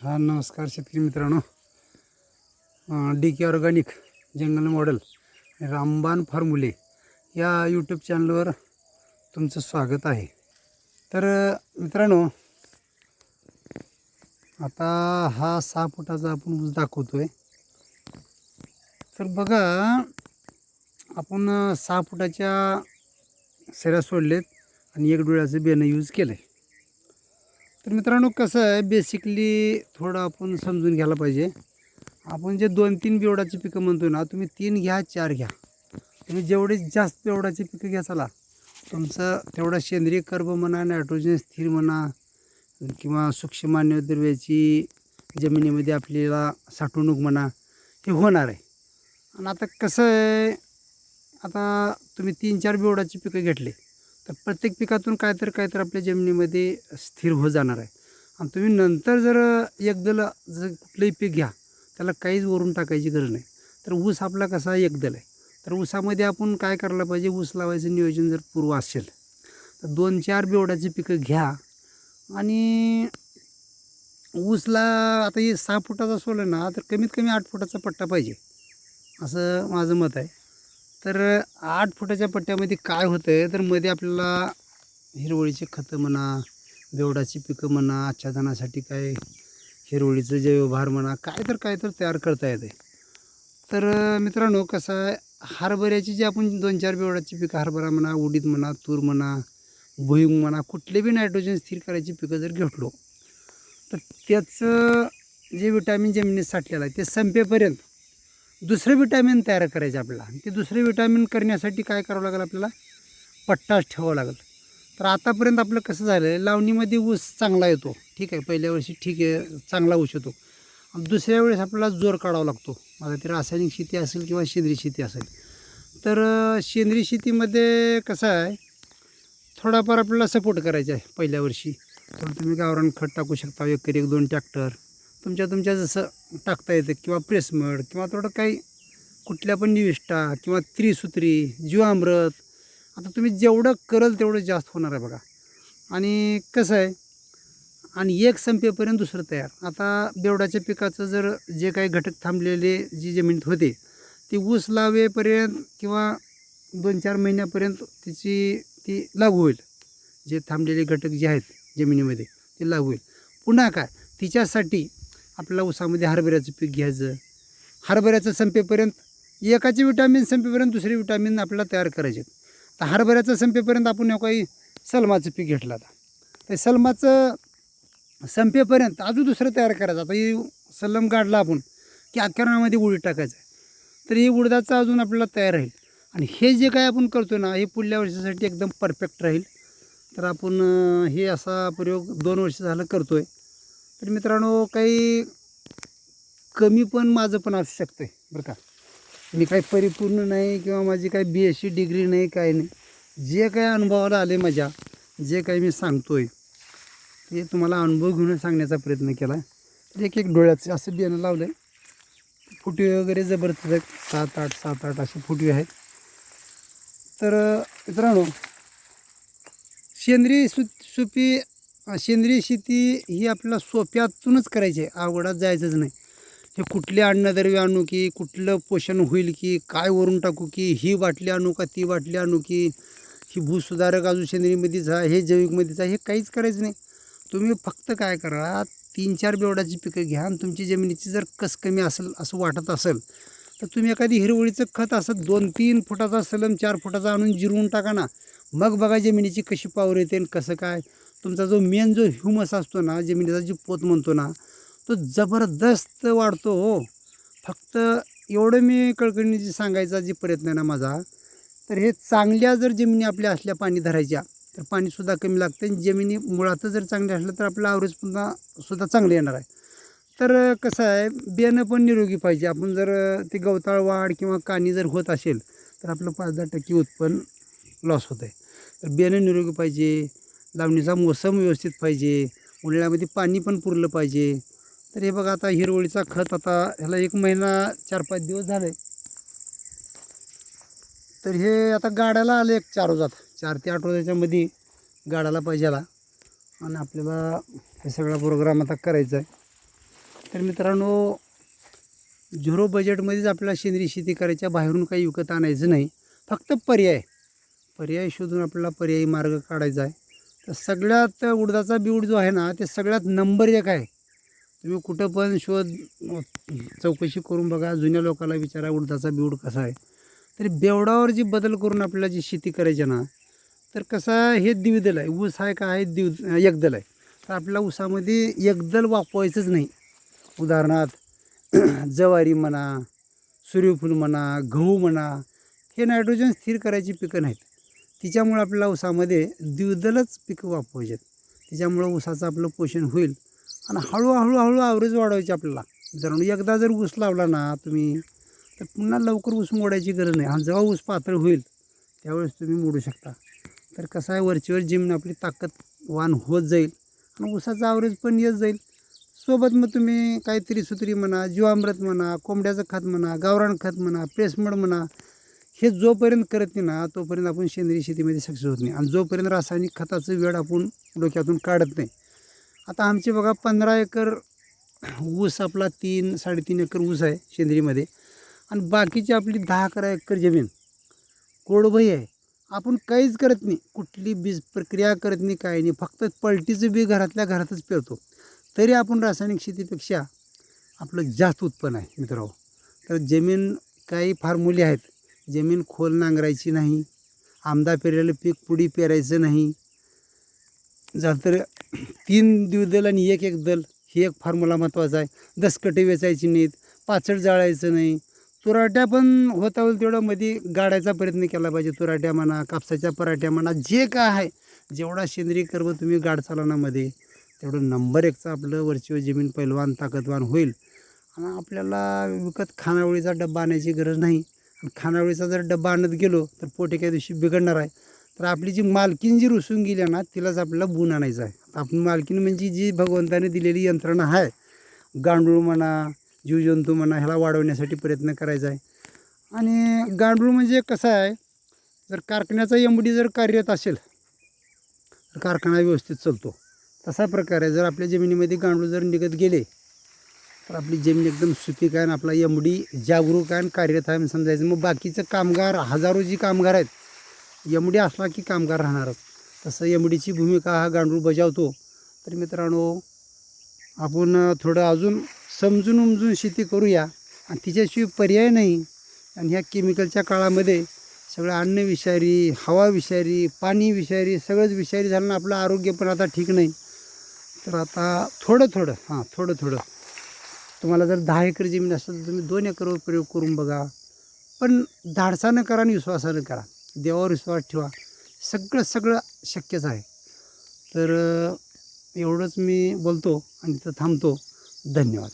हा नमस्कार शेतकरी मित्रांनो. डी के ऑर्गॅनिक जंगल मॉडेल रामबान फॉर्म्युले या यूट्यूब चॅनलवर तुमचं स्वागत आहे. तर मित्रांनो आता हा सहा फुटाचा आपण ऊस दाखवतो आहे तर बघा आपण सहा फुटाच्या सेऱ्या सोडलेत आणि एक डोळ्याचं बेनं यूज केलं आहे तर मित्रांनो कसं आहे बेसिकली थोडं आपण समजून घ्यायला पाहिजे. आपण जे दोन तीन बेवडाची पिकं म्हणतो ना तुम्ही तीन घ्या चार घ्या. तुम्ही जेवढे जास्त बेवडाची पिकं घ्या चला तुमचं तेवढा सेंद्रिय कर्ब म्हणा नायट्रोजन स्थिर म्हणा किंवा सूक्ष्म अन्नद्रव्याची जमिनीमध्ये आपल्याला साठवणूक म्हणा हे होणार आहे. आणि आता कसं आहे आता तुम्ही तीन चार बेवडाची पिकं घेतली. तर प्रत्येक पिकातून काय तर काय तर आपल्या जमिनीमध्ये स्थिर होत जाणार आहे. आणि तुम्ही नंतर जर एकदल जर कुठलंही पीक घ्या त्याला काहीच वरून टाकायची गरज नाही. तर ऊस आपला कसा एकदल आहे. तर ऊसामध्ये आपण काय करायला पाहिजे? ऊस लावायचं नियोजन जर पूर्व असेल तर दोन चार बेवड्याची पिकं घ्या. आणि ऊसला आता हे सहा फुटाचा सोलं ना तर कमीत कमी आठ फुटाचा पट्टा पाहिजे. असं माझं मत आहे. तर आठ फुटाच्या पट्ट्यामध्ये काय होतं आहे तर मध्ये आपल्याला हिरवळीचे खतं म्हणा बेवडाची पिकं म्हणा आच्छादनासाठी काय हिरवळीचं जैवभार म्हणा काय तर काय तर तयार करता येते. तर मित्रांनो कसं आहे हरभऱ्याची जी आपण दोन चार बेवडाची पिकं हरभरा म्हणा उडीद म्हणा तूर म्हणा भुईंग म्हणा कुठले बी नायट्रोजन स्थिर करायची पिकं जर घेतलो तर त्याचं जे विटॅमिन जमिनीत साठलेलं आहे ते संपेपर्यंत दुसरं विटॅमिन तयार करायचं आपल्याला. ते दुसरे विटॅमिन करण्यासाठी काय करावं लागेल आपल्याला? पट्टाच ठेवावा लागेल. तर आतापर्यंत आपलं कसं झालं आहे लावणीमध्ये ऊस चांगला येतो. ठीक आहे पहिल्या वर्षी ठीक आहे चांगला ऊस येतो. दुसऱ्या वेळेस आपल्याला जोर काढावा लागतो. माझा ती रासायनिक शेती असेल किंवा सेंद्रिय शेती असेल. तर सेंद्रिय शेतीमध्ये कसं आहे? थोडाफार आपल्याला सपोर्ट करायचा आहे. पहिल्या वर्षी. तर तुम्ही गावरान खत टाकू शकता. एकरी एक दोन ट्रॅक्टर तुमच्या तुमच्या जसं टाकता येतं किंवा प्रेसमड किंवा थोडं काही कुठल्या पण निविष्ठा किंवा त्रिसूत्री जीवामृत आता तुम्ही जेवढं करल तेवढं जास्त होणार आहे बघा. आणि कसं आहे आणि एक संपेपर्यंत दुसरं तयार. आता बेवडाच्या पिकाचं जर जे काही घटक थांबलेले जी जमिनीत होते ती ऊस लावेपर्यंत किंवा दोन चार महिन्यापर्यंत तिची ती लागू होईल. जे थांबलेले घटक जे आहेत जमिनीमध्ये ते लागू होईल. पुन्हा काय तिच्यासाठी आपल्याला ऊसामध्ये हरभऱ्याचं पीक घ्यायचं. हरभऱ्याचं संपेपर्यंत एकाचे विटॅमिन संपेपर्यंत दुसरे विटॅमिन आपल्याला तयार करायचे. तर हरभऱ्याचं संपेपर्यंत आपण काही सलमाचं पीक घेतलं आता. तर सलमाचं संपेपर्यंत अजून दुसरं तयार करायचं. आता हे सलम काढला आपण की अकरामध्ये उडीद टाकायचं. आहे तर हे उडदाचं अजून आपल्याला तयार राहील. आणि हे जे काय आपण करतो ना हे पुढल्या वर्षासाठी एकदम परफेक्ट राहील. तर आपण हे असा प्रयोग दोन वर्ष झालं करतो आहे तर मित्रांनो काही कमी पण माझं पण असू शकतं आहे बरं का? मी काही परिपूर्ण नाही किंवा माझी काही बी एस सी डिग्री नाही काय नाही. जे काही अनुभवाला आले माझ्या जे काही मी सांगतो आहे ते तुम्हाला अनुभव घेऊन सांगण्याचा प्रयत्न केला. तर एक एक डोळ्याचं असं बियाणं लावलं आहे फुटवे वगैरे जबरदस्त आहेत. सात आठ सात आठ असे फुटवे आहेत. तर मित्रांनो सेंद्रिय सु सुपी सेंद्रिय शेती ही आपल्याला सोप्यातूनच करायची आहे. आवडात जायचंच नाही. हे कुठले अन्नद्रव्य आणू की कुठलं पोषण होईल की काय वरून टाकू की ही बाटली आणू का ती बाटली आणू की ही भूसुधारक अजून सेंद्रियमध्येच आहे हे जैविकमध्येच आहे हे काहीच करायचं नाही. तुम्ही फक्त काय करा तीन चार बेवडाची पिकं घ्या आणि तुमची जमिनीची जर कस कमी असेल असं वाटत असेल तर तुम्ही एखादी हिरवळीचं खत असं दोन तीन फुटाचा सलम चार फुटाचा आणून जिरवून टाका ना. मग बघा जमिनीची कशी पावर येते आणि कसं काय. तुमचा जो मेन जो ह्युमस असतो ना जमिनीचा जी पोत म्हणतो ना तो जबरदस्त वाढतो हो. फक्त एवढं मी कळकळीने सांगायचा जे प्रयत्न आहे ना माझा तर हे चांगल्या जर जमिनी आपल्या असल्या पाणी धरायच्या तर पाणीसुद्धा कमी लागतं आणि जमिनी मुळात जर चांगले असलं तर आपलं आवरेज पुन्हा सुद्धा चांगलं येणार आहे. तर कसं आहे बियाणं पण निरोगी पाहिजे. आपण जर ते गवताळ वाढ किंवा काणी जर होत असेल तर आपलं पाच दहा टक्के उत्पन्न लॉस होत आहे तर बियाणं निरोगी पाहिजे. लावणीचा मोसम व्यवस्थित पाहिजे उन्हाळ्यामध्ये पाणी पण पुरलं पाहिजे. तर हे बघा आता हिरवळीचा खत आता ह्याला एक महिना चार पाच दिवस झाले. तर हे आता गाड्याला आले एक चार रोजात चार ते आठ रोजाच्यामध्ये गाड्याला पाहिजे आला आणि आपल्याला हे सगळा प्रोग्राम आता करायचा आहे. तर मित्रांनो झिरो बजेटमध्येच आपल्याला सेंद्रिय शेती करायच्या बाहेरून काही विकत आणायचं नाही. फक्त पर्याय पर्याय शोधून आपल्याला पर्यायी मार्ग काढायचा आहे. तर सगळ्यात उडदाचा बीड जो आहे ना ते सगळ्यात नंबर एक आहे. तुम्ही कुठं पण शोध चौकशी करून बघा जुन्या लोकांना विचारा उडदाचा बीड कसा आहे. तरी बेवडावर जी बदल करून आपल्याला जी शेती करायची ना तर कसं आहे, हे द्विदल आहे. ऊस आहे का आहे द्विद एकदल आहे. तर आपल्याला ऊसामध्ये एकदल वापवायचंच नाही. उदाहरणार्थ जवारी म्हणा सूर्यफूल म्हणा गहू म्हणा हे नायट्रोजन स्थिर करायची पिकं नाहीत. तिच्यामुळे आपल्याला ऊसामध्ये द्विदलच पिकं वापरायचे तिच्यामुळं ऊसाचं आपलं पोषण होईल. आणि हळूहळू हळू ॲव्हरेज वाढवायची आपल्याला. जर एकदा जर ऊस लावला ना तुम्ही तर पुन्हा लवकर ऊस मोडायची गरज नाही. आणि जेव्हा ऊस पातळ होईल त्यावेळेस तुम्ही मोडू शकता. तर कसं आहे वरचीवर जिमनं आपली ताकदवान होत जाईल आणि ऊसाचा आवरेज पण येत जाईल. सोबत मग तुम्ही काहीतरी सुत्री म्हणा जीवामृत म्हणा कोंबड्याचं खत म्हणा गावरान खत म्हणा प्रेसमड म्हणा हे जोपर्यंत करत नाही ना तोपर्यंत आपण सेंद्रिय शेतीमध्ये सक्सेस होत नाही. आणि जोपर्यंत रासायनिक खताचं वेळ आपण डोक्यातून काढत नाही. आता आमचे बघा पंधरा एकर ऊस आपला तीन साडेतीन एकर ऊस आहे सेंद्रियमध्ये. आणि बाकीची आपली दहा अकरा एकर जमीन. कोडभई आहे. आपण काहीच करत नाही. कुठली बीज प्रक्रिया करत नाही काही नाही. फक्त पलटीचं बी घरातल्या घरातच पेरतो. तरी आपण रासायनिक शेतीपेक्षा आपलं जास्त उत्पन्न आहे मित्रांनो. तर जमीन काही फार मुली आहेत. जमीन खोल नांगरायची नाही आमदा पेरलेलं पीक पुढी पेरायचं नाही. झालं तर तीन द्विदल आणि एक एक दल ही एक फॉर्म्युला महत्त्वाचा आहे. दसकटे वेचायची नाहीत पाचड जाळायचं नाही. तुराट्या पण होता होईल तेवढं मध्ये गाडायचा प्रयत्न केला पाहिजे तुराट्या म्हणा कापसाच्या पराठ्या म्हणा जे काय आहे. जेवढा सेंद्रिय कर्म तुम्ही गाड चालवण्यामध्ये तेवढं नंबर एकचं आपलं वरचीवर जमीन पैलवान ताकदवान होईल. आणि आपल्याला विकत खानावळीचा डब्बा आणायची गरज नाही. खानावळीचा जर डब्बा आणत गेलो तर पोट एका दिवशी बिघडणार आहे. तर आपली जी मालकीन जी रुसून गेली आहे ना तिलाच आपल्याला बुन आणायचं आहे. आपण मालकीन म्हणजे जी भगवंताने दिलेली यंत्रणा आहे गांडूळ म्हणा जीवजंतू म्हणा ह्याला वाढवण्यासाठी प्रयत्न करायचा आहे. आणि गांडूळ म्हणजे कसं आहे जर कारखान्याचा एमडी जर कार्यरत असेल तर कारखाना व्यवस्थित चालतो. तसा प्रकारे जर आपल्या जमिनीमध्ये गांडूळ जर निघत गेले तर आपली जमीन एकदम सुपीक आहे आणि आपला एमडी जागरूक आहे आणि कार्यरत आहे समजायचं. मग बाकीचं कामगार हजारो जी कामगार आहेत एमडी असला की कामगार राहणारच. तसं एमडीची भूमिका हा गांडूळ बजावतो. तर मित्रांनो आपण थोडं अजून समजून उमजून शेती करूया. आणि तिच्याशिवाय पर्याय नाही. आणि ह्या केमिकलच्या काळामध्ये सगळं अन्न विषारी हवा विषारी पाणी विषारी सगळंच विषारी झालं आपलं आरोग्य पण आता ठीक नाही. तर आता थोडं थोडं हां थोडं थोडं. तुम्हाला जर दहा एकर जमीन असेल तर तुम्ही दोन एकरवर प्रयोग करून बघा. पण धाडसानं करा आणि विश्वासानं करा. देवावर विश्वास ठेवा. सगळं सगळं शक्यच आहे. तर एवढंच मी बोलतो आणि तिथं थांबतो. धन्यवाद.